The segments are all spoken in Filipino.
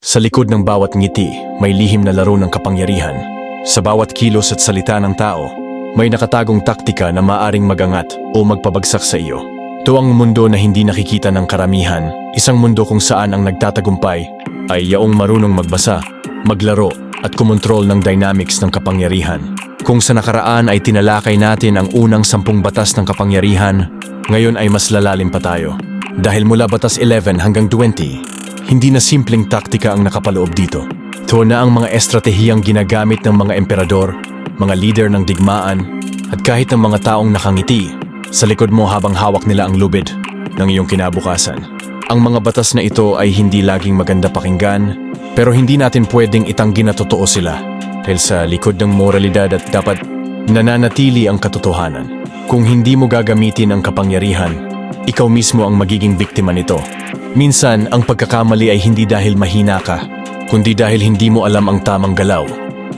Sa likod ng bawat ngiti, may lihim na laro ng kapangyarihan. Sa bawat kilos at salita ng tao, may nakatagong taktika na maaring magangat o magpabagsak sa iyo. Ito ang mundo na hindi nakikita ng karamihan, isang mundo kung saan ang nagtatagumpay ay yaong marunong magbasa, maglaro at kumontrol ng dynamics ng kapangyarihan. Kung sa nakaraan ay tinalakay natin ang unang sampung batas ng kapangyarihan, ngayon ay mas lalalim pa tayo. Dahil mula batas 11 hanggang 20, hindi na simpleng taktika ang nakapaloob dito. Ito na ang mga estratehiyang ginagamit ng mga emperador, mga leader ng digmaan, at kahit ng mga taong nakangiti sa likod mo habang hawak nila ang lubid ng iyong kinabukasan. Ang mga batas na ito ay hindi laging maganda pakinggan, pero hindi natin pwedeng itanggi na totoo sila dahil sa likod ng moralidad at dapat nananatili ang katotohanan. Kung hindi mo gagamitin ang kapangyarihan, ikaw mismo ang magiging biktima nito. Minsan, ang pagkakamali ay hindi dahil mahina ka, kundi dahil hindi mo alam ang tamang galaw.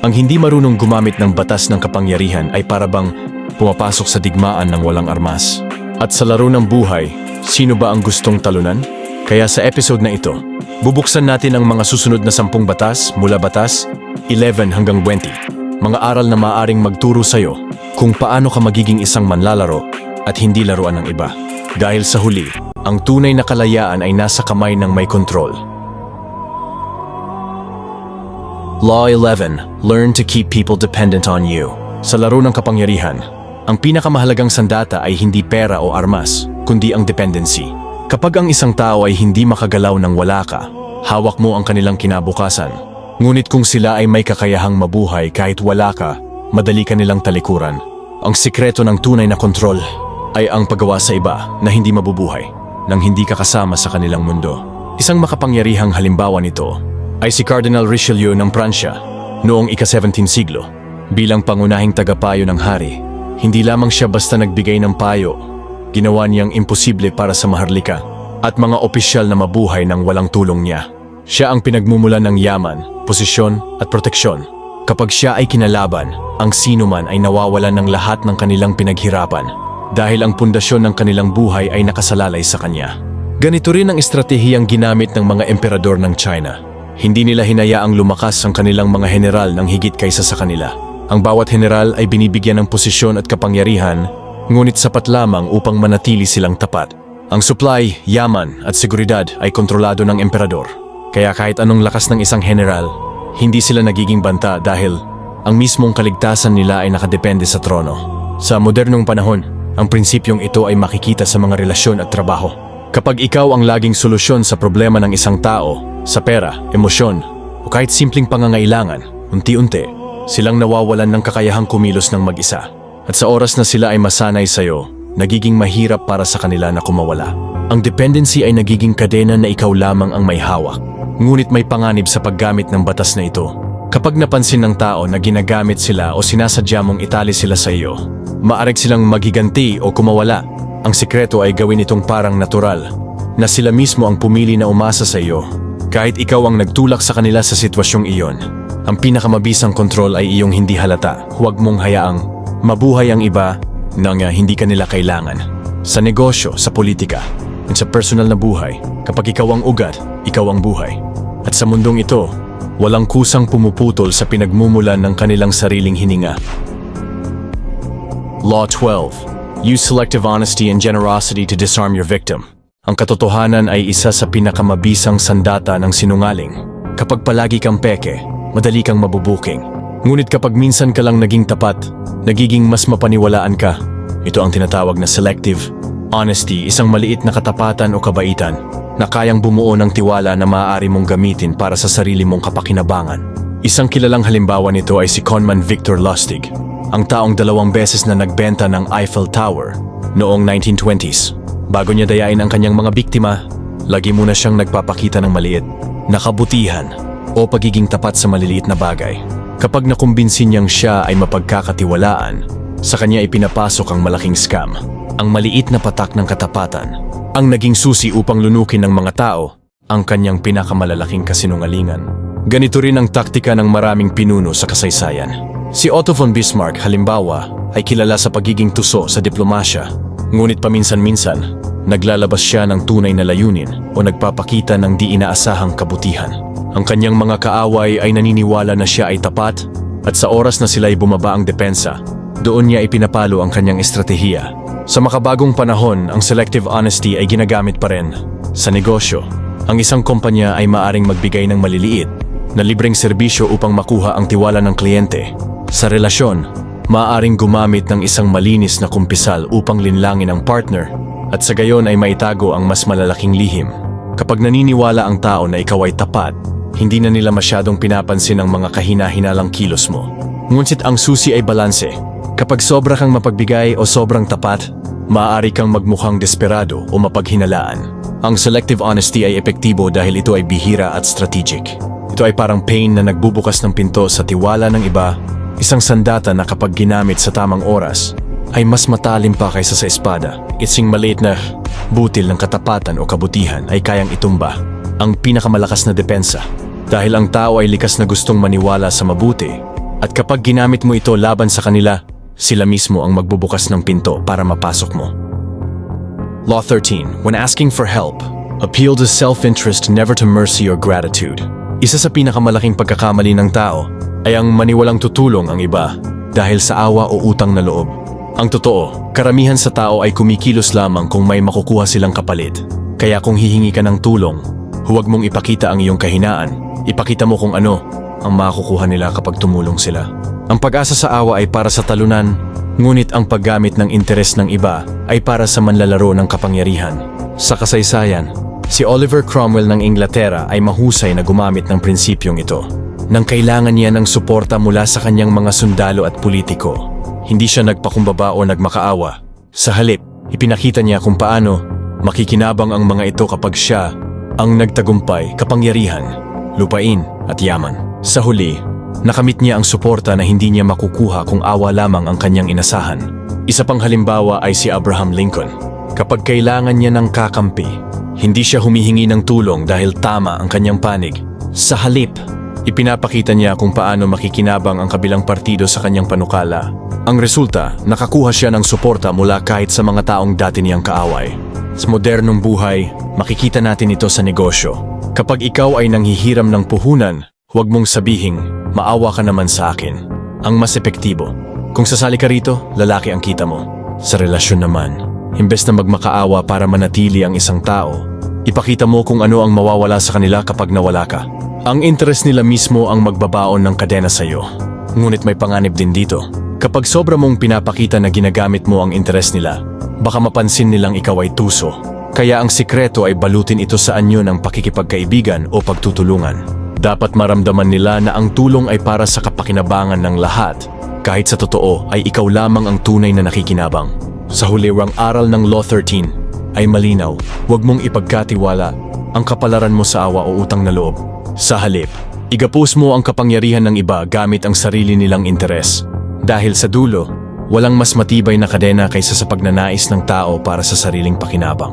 Ang hindi marunong gumamit ng batas ng kapangyarihan ay parabang pumapasok sa digmaan ng walang armas. At sa laro ng buhay, sino ba ang gustong talunan? Kaya sa episode na ito, bubuksan natin ang mga susunod na sampung batas mula batas 11 hanggang 20. Mga aral na maaring magturo sa'yo kung paano ka magiging isang manlalaro at hindi laruan ng iba. Dahil sa huli, ang tunay na kalayaan ay nasa kamay ng may kontrol. Law 11. Learn to keep people dependent on you. Sa laro ng kapangyarihan, ang pinakamahalagang sandata ay hindi pera o armas, kundi ang dependency. Kapag ang isang tao ay hindi makagalaw ng wala ka, hawak mo ang kanilang kinabukasan. Ngunit kung sila ay may kakayahang mabuhay kahit wala ka, madali ka nilang talikuran. Ang sikreto ng tunay na kontrol ay ang paggawa sa iba na hindi mabubuhay nang hindi ka kasama sa kanilang mundo. Isang makapangyarihang halimbawa nito ay si Cardinal Richelieu ng Pransya noong ika-17 siglo. Bilang pangunahing tagapayo ng hari, hindi lamang siya basta nagbigay ng payo, ginawa niyang imposible para sa maharlika at mga opisyal na mabuhay ng walang tulong niya. Siya ang pinagmumulan ng yaman, posisyon at proteksyon. Kapag siya ay kinalaban, ang sino man ay nawawalan ng lahat ng kanilang pinaghirapan dahil ang pundasyon ng kanilang buhay ay nakasalalay sa kanya. Ganito rin ang estratehiyang ginamit ng mga emperador ng China. Hindi nila hinayaang lumakas ang kanilang mga general ng higit kaysa sa kanila. Ang bawat general ay binibigyan ng posisyon at kapangyarihan, ngunit sapat lamang upang manatili silang tapat. Ang supply, yaman at seguridad ay kontrolado ng emperador. Kaya kahit anong lakas ng isang general, hindi sila nagiging banta dahil ang mismong kaligtasan nila ay nakadepende sa trono. Sa modernong panahon, ang prinsipyong ito ay makikita sa mga relasyon at trabaho. Kapag ikaw ang laging solusyon sa problema ng isang tao, sa pera, emosyon, o kahit simpleng pangangailangan, unti-unti, silang nawawalan ng kakayahang kumilos ng mag-isa. At sa oras na sila ay masanay sa'yo, nagiging mahirap para sa kanila na kumawala. Ang dependency ay nagiging kadena na ikaw lamang ang may hawak. Ngunit may panganib sa paggamit ng batas na ito. Kapag napansin ng tao na ginagamit sila o sinasadya mong itali sila sa iyo, maarig silang maghiganti o kumawala. Ang sikreto ay gawin itong parang natural, na sila mismo ang pumili na umasa sa iyo. Kahit ikaw ang nagtulak sa kanila sa sitwasyong iyon, ang pinakamabisang kontrol ay iyong hindi halata. Huwag mong hayaang mabuhay ang iba nang uh, hindi ka nila kailangan. Sa negosyo, sa politika, at sa personal na buhay, kapag ikaw ang ugat, ikaw ang buhay. At sa mundong ito, walang kusang pumuputol sa pinagmumulan ng kanilang sariling hininga. Law 12. Use selective honesty and generosity to disarm your victim. Ang katotohanan ay isa sa pinakamabisang sandata ng sinungaling. Kapag palagi kang peke, madali kang mabubuking. Ngunit kapag minsan ka lang naging tapat, nagiging mas mapaniwalaan ka. Ito ang tinatawag na selective honesty, isang maliit na katapatan o kabaitan na kayang bumuo ng tiwala na maaari mong gamitin para sa sarili mong kapakinabangan. Isang kilalang halimbawa nito ay si Conman Victor Lustig, ang taong dalawang beses na nagbenta ng Eiffel Tower noong 1920s. Bago niya dayain ang kanyang mga biktima, lagi muna siyang nagpapakita ng maliit, nakabutihan o pagiging tapat sa maliliit na bagay. Kapag nakumbinsin niyang siya ay mapagkakatiwalaan, sa kanya ipinapasok ang malaking scam, ang maliit na patak ng katapatan, ang naging susi upang lunukin ng mga tao ang kanyang pinakamalalaking kasinungalingan. Ganito rin ang taktika ng maraming pinuno sa kasaysayan. Si Otto von Bismarck, halimbawa, ay kilala sa pagiging tuso sa diplomasya. Ngunit paminsan-minsan, naglalabas siya ng tunay na layunin o nagpapakita ng di inaasahang kabutihan. Ang kanyang mga kaaway ay naniniwala na siya ay tapat at sa oras na sila ay bumaba ang depensa, doon niya ipinapalo ang kanyang estratehiya. Sa makabagong panahon, ang selective honesty ay ginagamit pa rin. Sa negosyo, ang isang kumpanya ay maaring magbigay ng maliliit na libreng serbisyo upang makuha ang tiwala ng kliyente. Sa relasyon, maaaring gumamit ng isang malinis na kumpisal upang linlangin ang partner at sa gayon ay maitago ang mas malalaking lihim. Kapag naniniwala ang tao na ikaw ay tapat, hindi na nila masyadong pinapansin ang mga kahina-hinalang kilos mo. Ngunit ang susi ay balanse. Kapag sobra kang mapagbigay o sobrang tapat, maaari kang magmukhang desperado o mapaghinalaan. Ang selective honesty ay epektibo dahil ito ay bihira at strategic. Ito ay parang pain na nagbubukas ng pinto sa tiwala ng iba, isang sandata na kapag ginamit sa tamang oras, ay mas matalim pa kaysa sa espada. Ising maliit na butil ng katapatan o kabutihan ay kayang itumba ang pinakamalakas na depensa. Dahil ang tao ay likas na gustong maniwala sa mabuti at kapag ginamit mo ito laban sa kanila, sila mismo ang magbubukas ng pinto para mapasok mo. Law 13. When asking for help, appeal to self-interest never to mercy or gratitude. Isa sa pinakamalaking pagkakamali ng tao ay ang maniwalang tutulong ang iba dahil sa awa o utang na loob. Ang totoo, karamihan sa tao ay kumikilos lamang kung may makukuha silang kapalit. Kaya kung hihingi ka ng tulong, huwag mong ipakita ang iyong kahinaan. Ipakita mo kung ano ang makukuha nila kapag tumulong sila. Ang pag-asa sa awa ay para sa talunan, ngunit ang paggamit ng interes ng iba ay para sa manlalaro ng kapangyarihan. Sa kasaysayan, si Oliver Cromwell ng Inglaterra ay mahusay na gumamit ng prinsipyong ito. Nang kailangan niya ng suporta mula sa kanyang mga sundalo at politiko, hindi siya nagpakumbaba o nagmakaawa. Sa halip, ipinakita niya kung paano makikinabang ang mga ito kapag siya ang nagtagumpay, kapangyarihan, lupain at yaman. Sa huli, nakamit niya ang suporta na hindi niya makukuha kung awa lamang ang kanyang inasahan. Isa pang halimbawa ay si Abraham Lincoln. Kapag kailangan niya ng kakampi, hindi siya humihingi ng tulong dahil tama ang kanyang panig. Sa halip, ipinapakita niya kung paano makikinabang ang kabilang partido sa kanyang panukala. Ang resulta, nakakuha siya ng suporta mula kahit sa mga taong dati niyang kaaway. Sa modernong buhay, makikita natin ito sa negosyo. Kapag ikaw ay nanghihiram ng puhunan, huwag mong sabihing, maawa ka naman sa akin. Ang mas epektibo. Kung sasali ka rito, lalaki ang kita mo. Sa relasyon naman, imbes na magmakaawa para manatili ang isang tao, ipakita mo kung ano ang mawawala sa kanila kapag nawala ka. Ang interes nila mismo ang magbabaon ng kadena sa iyo. Ngunit may panganib din dito. Kapag sobra mong pinapakita na ginagamit mo ang interes nila, baka mapansin nilang ikaw ay tuso. Kaya ang sikreto ay balutin ito sa anyo ng pakikipagkaibigan o pagtutulungan. Dapat maramdaman nila na ang tulong ay para sa kapakinabangan ng lahat, kahit sa totoo ay ikaw lamang ang tunay na nakikinabang. Sa huliwang aral ng Law 13 ay malinaw, huwag mong ipagkatiwala ang kapalaran mo sa awa o utang na loob. Sa halip, igapos mo ang kapangyarihan ng iba gamit ang sarili nilang interes. Dahil sa dulo, walang mas matibay na kadena kaysa sa pagnanais ng tao para sa sariling pakinabang.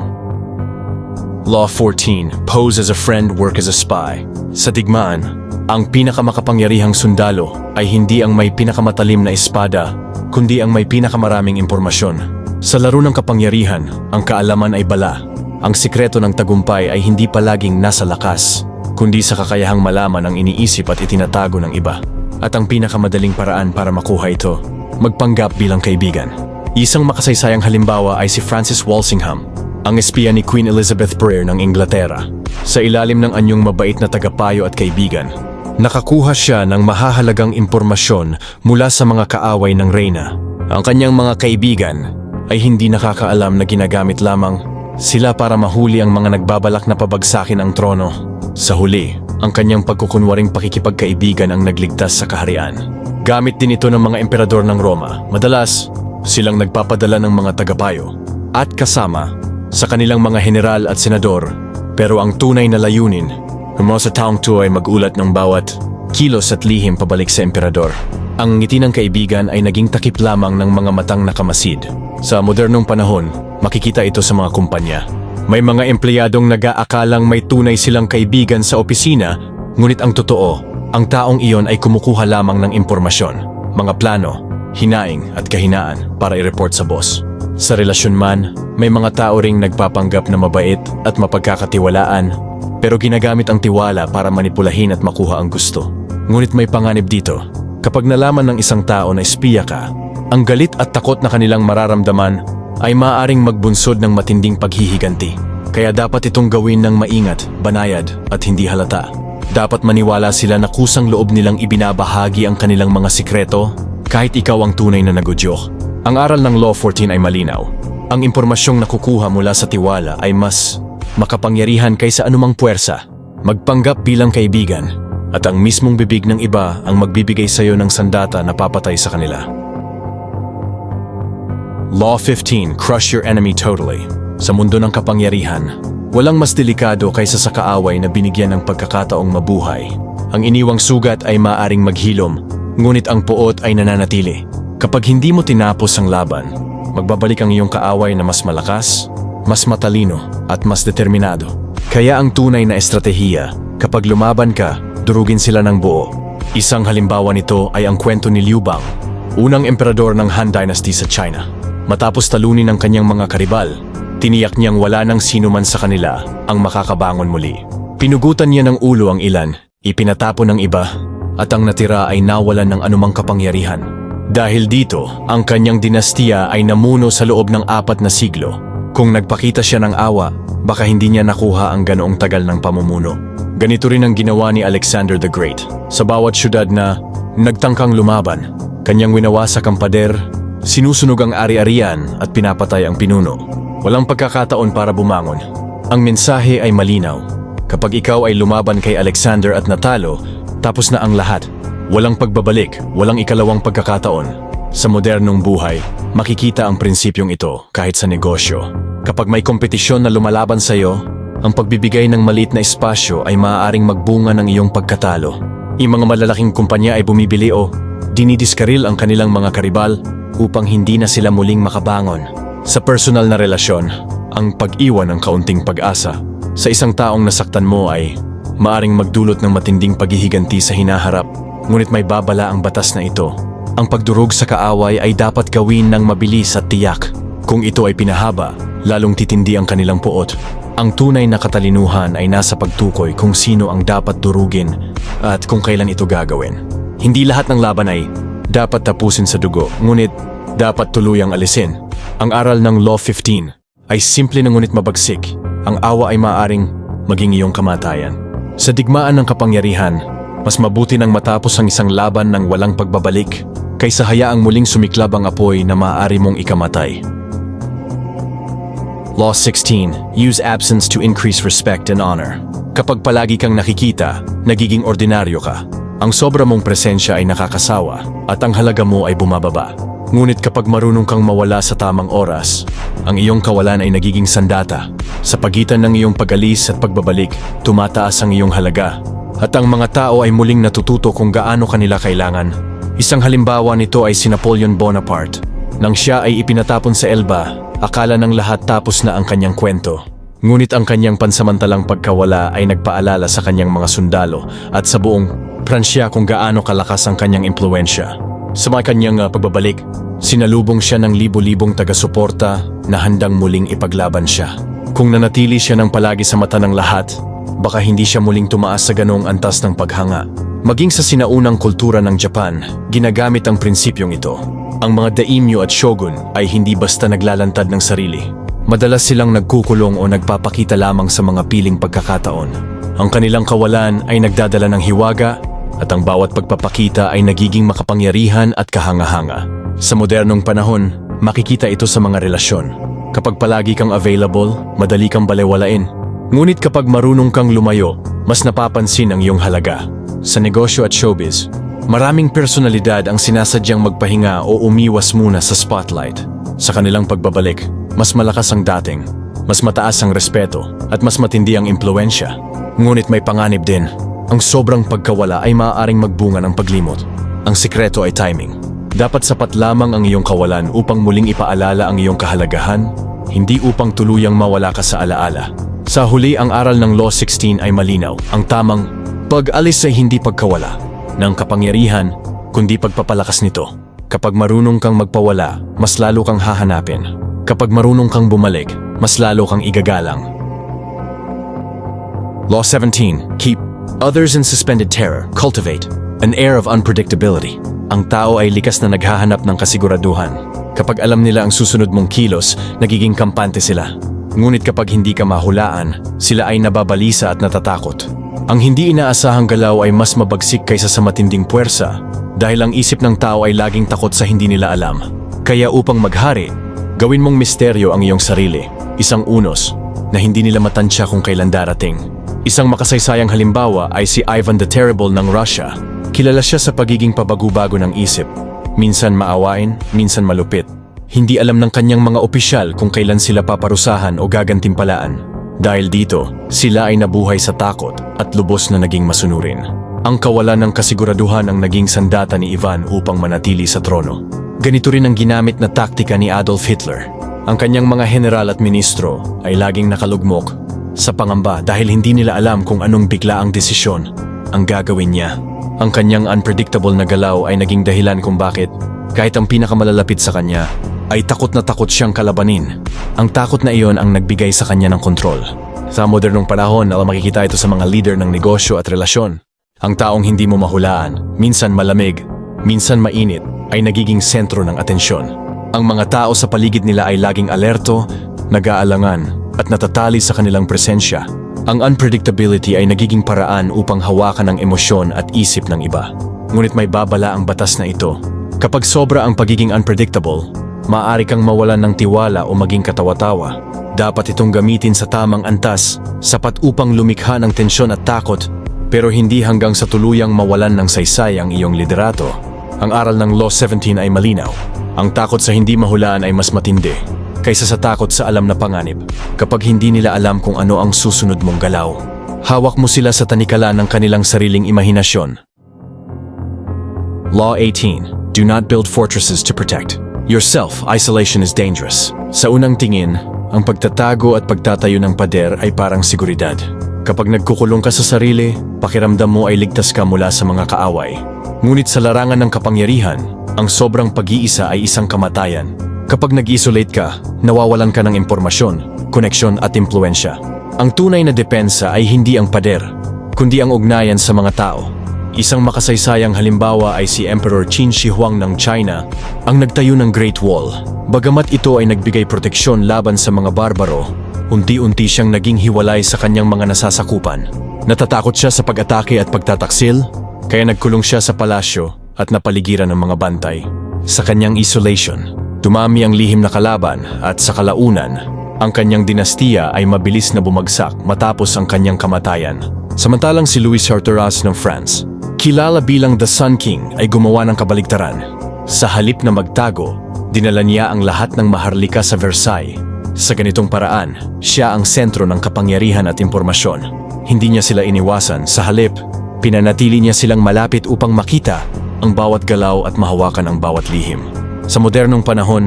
Law 14. Pose as a friend, work as a spy. Sa digmaan, ang pinakamakapangyarihang sundalo ay hindi ang may pinakamatalim na espada, kundi ang may pinakamaraming impormasyon. Sa laro ng kapangyarihan, ang kaalaman ay bala. Ang sikreto ng tagumpay ay hindi palaging nasa lakas, kundi sa kakayahang malaman ang iniisip at itinatago ng iba. At ang pinakamadaling paraan para makuha ito, magpanggap bilang kaibigan. Isang makasaysayang halimbawa ay si Francis Walsingham, ang espiya ni Queen Elizabeth Prayer ng Inglaterra. Sa ilalim ng anyong mabait na tagapayo at kaibigan, nakakuha siya ng mahahalagang impormasyon mula sa mga kaaway ng reyna. Ang kanyang mga kaibigan ay hindi nakakaalam na ginagamit lamang sila para mahuli ang mga nagbabalak na pabagsakin ang trono. Sa huli, ang kanyang pagkukunwaring pakikipagkaibigan ang nagligtas sa kaharian. Gamit din ito ng mga emperador ng Roma. Madalas, silang nagpapadala ng mga tagapayo at kasama sa kanilang mga general at senador. Pero ang tunay na layunin, mga sa taong to ay magulat ng bawat kilos at lihim pabalik sa emperador. Ang ngiti ng kaibigan ay naging takip lamang ng mga matang nakamasid. Sa modernong panahon, makikita ito sa mga kumpanya. May mga empleyadong nag-aakalang may tunay silang kaibigan sa opisina, ngunit ang totoo, ang taong iyon ay kumukuha lamang ng impormasyon, mga plano, hinaing at kahinaan para i-report sa boss. Sa relasyon man, may mga tao ring nagpapanggap na mabait at mapagkakatiwalaan, Pero ginagamit ang tiwala para manipulahin at makuha ang gusto. Ngunit may panganib dito. Kapag nalaman ng isang tao na espiya ka, ang galit at takot na kanilang mararamdaman ay maaaring magbunsod ng matinding paghihiganti. Kaya dapat itong gawin ng maingat, banayad at hindi halata. Dapat maniwala sila na kusang loob nilang ibinabahagi ang kanilang mga sikreto kahit ikaw ang tunay na nagudyok. Ang aral ng Law 14 ay malinaw. Ang impormasyong nakukuha mula sa tiwala ay mas makapangyarihan kaysa anumang puwersa. Magpanggap bilang kaibigan at ang mismong bibig ng iba ang magbibigay sa iyo ng sandata na papatay sa kanila. Law 15, crush your enemy totally. Sa mundo ng kapangyarihan, walang mas delikado kaysa sa kaaway na binigyan ng pagkakataong mabuhay. Ang iniwang sugat ay maaring maghilom, ngunit ang puot ay nananatili. Kapag hindi mo tinapos ang laban, magbabalik ang iyong kaaway na mas malakas, mas matalino, at mas determinado. Kaya ang tunay na estratehiya, kapag lumaban ka, durugin sila ng buo. Isang halimbawa nito ay ang kwento ni Liu Bang, unang emperador ng Han Dynasty sa China. Matapos talunin ang kanyang mga karibal, tiniyak niyang wala nang sino man sa kanila ang makakabangon muli. Pinugutan niya ng ulo ang ilan, ipinatapon ng iba, at ang natira ay nawalan ng anumang kapangyarihan. Dahil dito, ang kanyang dinastiya ay namuno sa loob ng apat na siglo. Kung nagpakita siya ng awa, baka hindi niya nakuha ang ganoong tagal ng pamumuno. Ganito rin ang ginawa ni Alexander the Great. Sa bawat syudad na nagtangkang lumaban, kanyang winawasak ang pader, sinusunog ang ari-arian at pinapatay ang pinuno. Walang pagkakataon para bumangon. Ang mensahe ay malinaw. Kapag ikaw ay lumaban kay Alexander at natalo, tapos na ang lahat. Walang pagbabalik, walang ikalawang pagkakataon. Sa modernong buhay, makikita ang prinsipyong ito kahit sa negosyo. Kapag may kompetisyon na lumalaban sa iyo, ang pagbibigay ng maliit na espasyo ay maaaring magbunga ng iyong pagkatalo. Yung mga malalaking kumpanya ay bumibili o dinidiskaril ang kanilang mga karibal upang hindi na sila muling makabangon. Sa personal na relasyon, ang pag-iwan ng kaunting pag-asa sa isang taong nasaktan mo ay maaring magdulot ng matinding paghihiganti sa hinaharap, ngunit may babala ang batas na ito. Ang pagdurog sa kaaway ay dapat gawin ng mabilis at tiyak. Kung ito ay pinahaba, lalong titindi ang kanilang puot. Ang tunay na katalinuhan ay nasa pagtukoy kung sino ang dapat durugin at kung kailan ito gagawin. Hindi lahat ng laban ay dapat tapusin sa dugo, ngunit dapat tuluyang alisin. Ang aral ng Law 15 ay simple na ngunit mabagsik. Ang awa ay maaring maging iyong kamatayan. Sa digmaan ng kapangyarihan, mas mabuti nang matapos ang isang laban ng walang pagbabalik kaysa hayaang muling sumiklab ang apoy na maaari mong ikamatay. Law 16. Use absence to increase respect and honor. Kapag palagi kang nakikita, nagiging ordinaryo ka. Ang sobra mong presensya ay nakakasawa at ang halaga mo ay bumababa. Ngunit kapag marunong kang mawala sa tamang oras, ang iyong kawalan ay nagiging sandata. Sa pagitan ng iyong pag-alis at pagbabalik, tumataas ang iyong halaga. At ang mga tao ay muling natututo kung gaano kanila kailangan. Isang halimbawa nito ay si Napoleon Bonaparte. Nang siya ay ipinatapon sa Elba, akala ng lahat tapos na ang kanyang kwento. Ngunit ang kanyang pansamantalang pagkawala ay nagpaalala sa kanyang mga sundalo at sa buong Pransya kung gaano kalakas ang kanyang impluensya. Sa mga kanyang uh, pagbabalik, sinalubong siya ng libo-libong taga-suporta na handang muling ipaglaban siya. Kung nanatili siya ng palagi sa mata ng lahat, baka hindi siya muling tumaas sa ganong antas ng paghanga. Maging sa sinaunang kultura ng Japan, ginagamit ang prinsipyong ito. Ang mga daimyo at shogun ay hindi basta naglalantad ng sarili. Madalas silang nagkukulong o nagpapakita lamang sa mga piling pagkakataon. Ang kanilang kawalan ay nagdadala ng hiwaga at ang bawat pagpapakita ay nagiging makapangyarihan at kahanga-hanga. Sa modernong panahon, makikita ito sa mga relasyon. Kapag palagi kang available, madali kang balewalain. Ngunit kapag marunong kang lumayo, mas napapansin ang iyong halaga. Sa negosyo at showbiz, maraming personalidad ang sinasadyang magpahinga o umiwas muna sa spotlight. Sa kanilang pagbabalik, mas malakas ang dating, mas mataas ang respeto, at mas matindi ang impluensya. Ngunit may panganib din ang sobrang pagkawala ay maaaring magbunga ng paglimot. Ang sikreto ay timing. Dapat sapat lamang ang iyong kawalan upang muling ipaalala ang iyong kahalagahan, hindi upang tuluyang mawala ka sa alaala. Sa huli, ang aral ng Law 16 ay malinaw. Ang tamang pag-alis ay hindi pagkawala ng kapangyarihan, kundi pagpapalakas nito. Kapag marunong kang magpawala, mas lalo kang hahanapin. Kapag marunong kang bumalik, mas lalo kang igagalang. Law 17. Keep others in suspended terror. Cultivate an air of unpredictability. Ang tao ay likas na naghahanap ng kasiguraduhan. Kapag alam nila ang susunod mong kilos, nagiging kampante sila. Ngunit kapag hindi ka mahulaan, sila ay nababalisa at natatakot. Ang hindi inaasahang galaw ay mas mabagsik kaysa sa matinding puwersa dahil ang isip ng tao ay laging takot sa hindi nila alam. Kaya upang maghari, gawin mong misteryo ang iyong sarili, isang unos, na hindi nila matansya kung kailan darating. Isang makasaysayang halimbawa ay si Ivan the Terrible ng Russia. Kilala siya sa pagiging pabago-bago ng isip. Minsan maawain, minsan malupit. Hindi alam ng kanyang mga opisyal kung kailan sila paparusahan o gagantimpalaan. Dahil dito, sila ay nabuhay sa takot at lubos na naging masunurin. Ang kawalan ng kasiguraduhan ang naging sandata ni Ivan upang manatili sa trono. Ganito rin ang ginamit na taktika ni Adolf Hitler. Ang kanyang mga general at ministro ay laging nakalugmok sa pangamba dahil hindi nila alam kung anong bigla ang desisyon ang gagawin niya. Ang kanyang unpredictable na galaw ay naging dahilan kung bakit kahit ang pinakamalalapit sa kanya ay takot na takot siyang kalabanin. Ang takot na iyon ang nagbigay sa kanya ng kontrol. Sa modernong panahon, alam makikita ito sa mga leader ng negosyo at relasyon. Ang taong hindi mo mahulaan, minsan malamig, minsan mainit, ay nagiging sentro ng atensyon. Ang mga tao sa paligid nila ay laging alerto, nag-aalangan, at natatali sa kanilang presensya. Ang unpredictability ay nagiging paraan upang hawakan ang emosyon at isip ng iba. Ngunit may babala ang batas na ito. Kapag sobra ang pagiging unpredictable, maaari kang mawalan ng tiwala o maging katawa-tawa. Dapat itong gamitin sa tamang antas, sapat upang lumikha ng tensyon at takot, pero hindi hanggang sa tuluyang mawalan ng saysay ang iyong liderato. Ang aral ng Law 17 ay malinaw. Ang takot sa hindi mahulaan ay mas matindi kaysa sa takot sa alam na panganib kapag hindi nila alam kung ano ang susunod mong galaw. Hawak mo sila sa tanikala ng kanilang sariling imahinasyon. Law 18. Do not build fortresses to protect. Yourself, isolation is dangerous. Sa unang tingin, ang pagtatago at pagtatayo ng pader ay parang seguridad. Kapag nagkukulong ka sa sarili, pakiramdam mo ay ligtas ka mula sa mga kaaway. Ngunit sa larangan ng kapangyarihan, ang sobrang pag-iisa ay isang kamatayan. Kapag nag-isolate ka, nawawalan ka ng impormasyon, koneksyon at impluensya. Ang tunay na depensa ay hindi ang pader, kundi ang ugnayan sa mga tao. Isang makasaysayang halimbawa ay si Emperor Qin Shi Huang ng China, ang nagtayo ng Great Wall. Bagamat ito ay nagbigay proteksyon laban sa mga barbaro, unti-unti siyang naging hiwalay sa kanyang mga nasasakupan. Natatakot siya sa pag-atake at pagtataksil, kaya nagkulong siya sa palasyo at napaligiran ng mga bantay. Sa kanyang isolation, dumami ang lihim na kalaban at sa kalaunan, ang kanyang dinastiya ay mabilis na bumagsak matapos ang kanyang kamatayan. Samantalang si Louis Charteras ng France, kilala bilang The Sun King ay gumawa ng kabaligtaran. Sa halip na magtago, dinala niya ang lahat ng maharlika sa Versailles. Sa ganitong paraan, siya ang sentro ng kapangyarihan at impormasyon. Hindi niya sila iniwasan, sa halip, pinanatili niya silang malapit upang makita ang bawat galaw at mahawakan ang bawat lihim. Sa modernong panahon,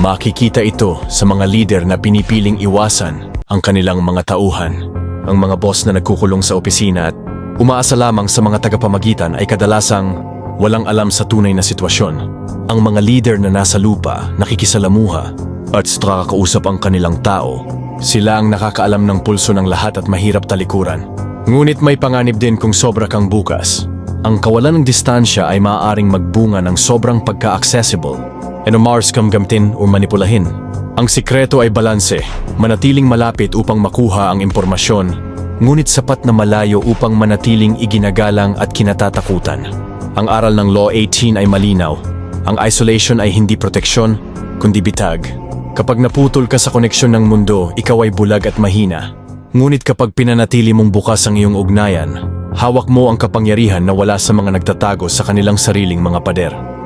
makikita ito sa mga lider na pinipiling iwasan ang kanilang mga tauhan. Ang mga boss na nagkukulong sa opisina at umaasa lamang sa mga tagapamagitan ay kadalasang walang alam sa tunay na sitwasyon. Ang mga leader na nasa lupa, nakikisalamuha at nakakausap ang kanilang tao. Sila ang nakakaalam ng pulso ng lahat at mahirap talikuran. Ngunit may panganib din kung sobra kang bukas. Ang kawalan ng distansya ay maaaring magbunga ng sobrang pagka-accessible and kang gamtin o manipulahin. Ang sikreto ay balanse, manatiling malapit upang makuha ang impormasyon, ngunit sapat na malayo upang manatiling iginagalang at kinatatakutan. Ang aral ng Law 18 ay malinaw. Ang isolation ay hindi proteksyon, kundi bitag. Kapag naputol ka sa koneksyon ng mundo, ikaw ay bulag at mahina. Ngunit kapag pinanatili mong bukas ang iyong ugnayan, hawak mo ang kapangyarihan na wala sa mga nagtatago sa kanilang sariling mga pader.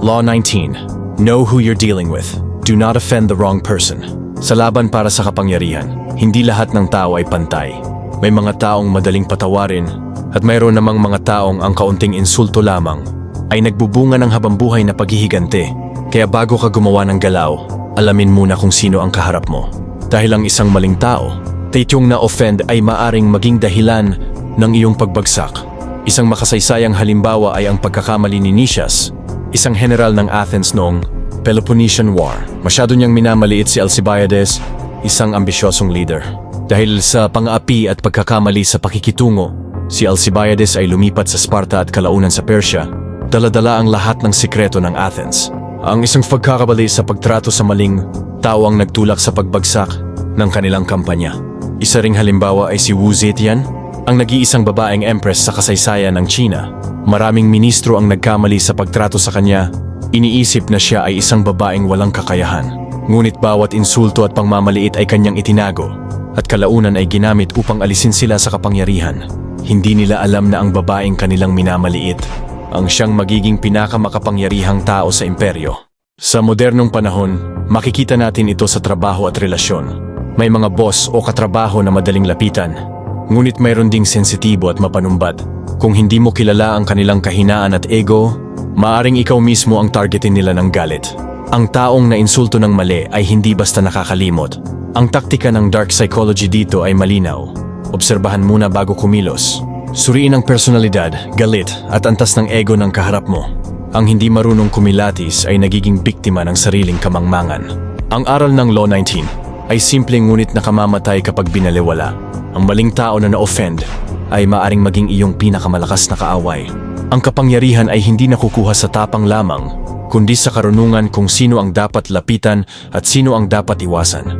Law 19. Know who you're dealing with. Do not offend the wrong person. Sa laban para sa kapangyarihan, hindi lahat ng tao ay pantay. May mga taong madaling patawarin at mayroon namang mga taong ang kaunting insulto lamang ay nagbubunga ng habambuhay na paghihigante. Kaya bago ka gumawa ng galaw, alamin muna kung sino ang kaharap mo. Dahil ang isang maling tao, tayong na-offend ay maaring maging dahilan ng iyong pagbagsak. Isang makasaysayang halimbawa ay ang pagkakamali ni Nicias, isang general ng Athens noong Peloponnesian War. Masyado niyang minamaliit si Alcibiades, isang ambisyosong leader. Dahil sa pang-aapi at pagkakamali sa pakikitungo, si Alcibiades ay lumipat sa Sparta at kalaunan sa Persia, daladala ang lahat ng sikreto ng Athens. Ang isang pagkakabali sa pagtrato sa maling tao ang nagtulak sa pagbagsak ng kanilang kampanya. Isa ring halimbawa ay si Wu Zetian, ang nag-iisang babaeng empress sa kasaysayan ng China. Maraming ministro ang nagkamali sa pagtrato sa kanya, iniisip na siya ay isang babaeng walang kakayahan. Ngunit bawat insulto at pangmamaliit ay kanyang itinago at kalaunan ay ginamit upang alisin sila sa kapangyarihan. Hindi nila alam na ang babaeng kanilang minamaliit ang siyang magiging pinakamakapangyarihang tao sa imperyo. Sa modernong panahon, makikita natin ito sa trabaho at relasyon. May mga boss o katrabaho na madaling lapitan, ngunit mayroon ding sensitibo at mapanumbat. Kung hindi mo kilala ang kanilang kahinaan at ego, maaring ikaw mismo ang targetin nila ng galit. Ang taong na insulto ng mali ay hindi basta nakakalimot. Ang taktika ng dark psychology dito ay malinaw. Obserbahan muna bago kumilos. Suriin ang personalidad, galit at antas ng ego ng kaharap mo. Ang hindi marunong kumilatis ay nagiging biktima ng sariling kamangmangan. Ang aral ng Law 19 ay simpleng ngunit nakamamatay kapag binaliwala. Ang maling tao na na-offend ay maaring maging iyong pinakamalakas na kaaway. Ang kapangyarihan ay hindi nakukuha sa tapang lamang, kundi sa karunungan kung sino ang dapat lapitan at sino ang dapat iwasan.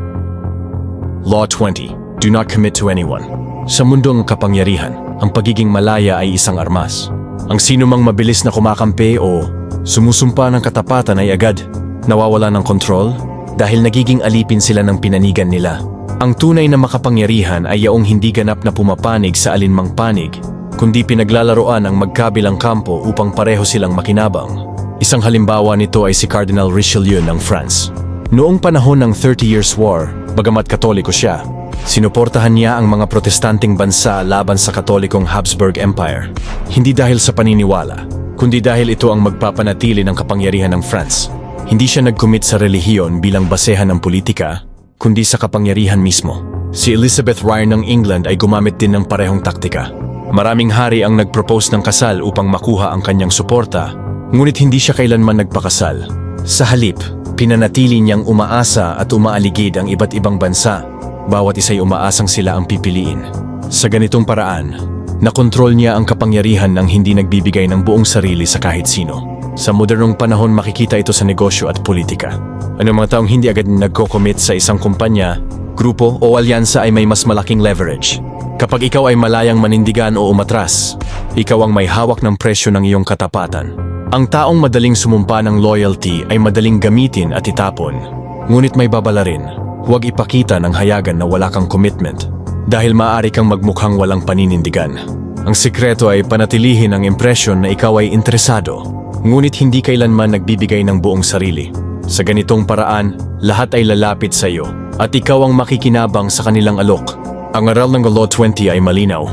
Law 20. Do not commit to anyone. Sa mundo ng kapangyarihan, ang pagiging malaya ay isang armas. Ang sino mang mabilis na kumakampi o sumusumpa ng katapatan ay agad nawawala ng kontrol dahil nagiging alipin sila ng pinanigan nila. Ang tunay na makapangyarihan ay yaong hindi ganap na pumapanig sa alinmang panig, kundi pinaglalaroan ang magkabilang kampo upang pareho silang makinabang. Isang halimbawa nito ay si Cardinal Richelieu ng France. Noong panahon ng 30 Years' War, bagamat katoliko siya, sinuportahan niya ang mga protestanteng bansa laban sa katolikong Habsburg Empire. Hindi dahil sa paniniwala, kundi dahil ito ang magpapanatili ng kapangyarihan ng France. Hindi siya nag-commit sa relihiyon bilang basehan ng politika, kundi sa kapangyarihan mismo. Si Elizabeth Rye ng England ay gumamit din ng parehong taktika. Maraming hari ang nag-propose ng kasal upang makuha ang kanyang suporta, ngunit hindi siya kailanman nagpakasal. Sa halip, pinanatili niyang umaasa at umaaligid ang iba't ibang bansa. Bawat isa'y umaasang sila ang pipiliin. Sa ganitong paraan, nakontrol niya ang kapangyarihan ng hindi nagbibigay ng buong sarili sa kahit sino. Sa modernong panahon makikita ito sa negosyo at politika. Ang mga taong hindi agad nagko-commit sa isang kumpanya, grupo o alyansa ay may mas malaking leverage. Kapag ikaw ay malayang manindigan o umatras, ikaw ang may hawak ng presyo ng iyong katapatan. Ang taong madaling sumumpa ng loyalty ay madaling gamitin at itapon. Ngunit may babala rin, huwag ipakita ng hayagan na wala kang commitment dahil maaari kang magmukhang walang paninindigan. Ang sikreto ay panatilihin ang impresyon na ikaw ay interesado, ngunit hindi kailanman nagbibigay ng buong sarili. Sa ganitong paraan, lahat ay lalapit sa iyo at ikaw ang makikinabang sa kanilang alok. Ang aral ng Law 20 ay malinaw.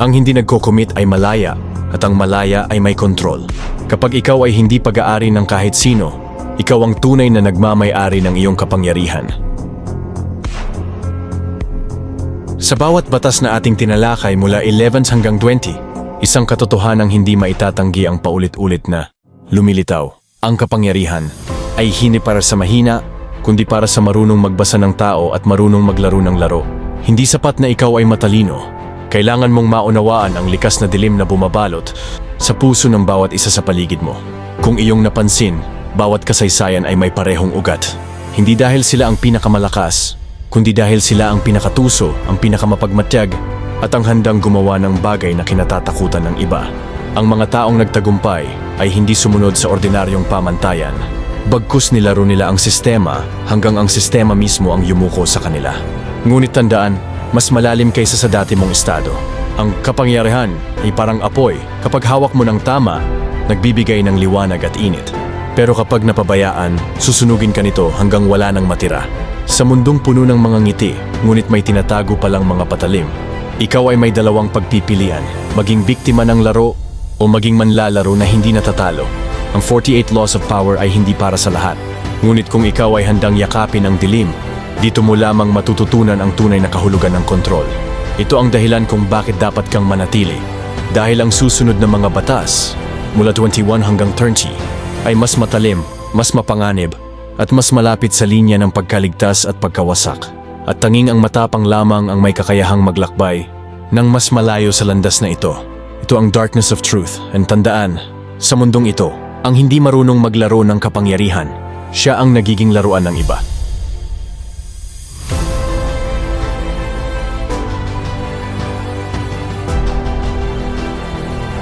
Ang hindi nagko-commit ay malaya at ang malaya ay may kontrol. Kapag ikaw ay hindi pag-aari ng kahit sino, ikaw ang tunay na nagmamay-ari ng iyong kapangyarihan. Sa bawat batas na ating tinalakay mula 11 hanggang 20, isang katotohanang hindi maitatanggi ang paulit-ulit na lumilitaw. Ang kapangyarihan ay hindi para sa mahina, kundi para sa marunong magbasa ng tao at marunong maglaro ng laro. Hindi sapat na ikaw ay matalino. Kailangan mong maunawaan ang likas na dilim na bumabalot sa puso ng bawat isa sa paligid mo. Kung iyong napansin, bawat kasaysayan ay may parehong ugat. Hindi dahil sila ang pinakamalakas, kundi dahil sila ang pinakatuso, ang pinakamapagmatyag, at ang handang gumawa ng bagay na kinatatakutan ng iba. Ang mga taong nagtagumpay ay hindi sumunod sa ordinaryong pamantayan. Bagkus nilaro nila ang sistema hanggang ang sistema mismo ang yumuko sa kanila. Ngunit tandaan, mas malalim kaysa sa dati mong estado. Ang kapangyarihan ay parang apoy. Kapag hawak mo ng tama, nagbibigay ng liwanag at init. Pero kapag napabayaan, susunugin ka nito hanggang wala nang matira. Sa mundong puno ng mga ngiti, ngunit may tinatago palang mga patalim. Ikaw ay may dalawang pagpipilian, maging biktima ng laro o maging manlalaro na hindi natatalo. Ang 48 Laws of Power ay hindi para sa lahat. Ngunit kung ikaw ay handang yakapin ang dilim, dito mo lamang matututunan ang tunay na kahulugan ng kontrol. Ito ang dahilan kung bakit dapat kang manatili. Dahil ang susunod na mga batas, mula 21 hanggang 30, ay mas matalim, mas mapanganib, at mas malapit sa linya ng pagkaligtas at pagkawasak. At tanging ang matapang lamang ang may kakayahang maglakbay ng mas malayo sa landas na ito. Ito ang darkness of truth. And tandaan, sa mundong ito, ang hindi marunong maglaro ng kapangyarihan, siya ang nagiging laruan ng iba.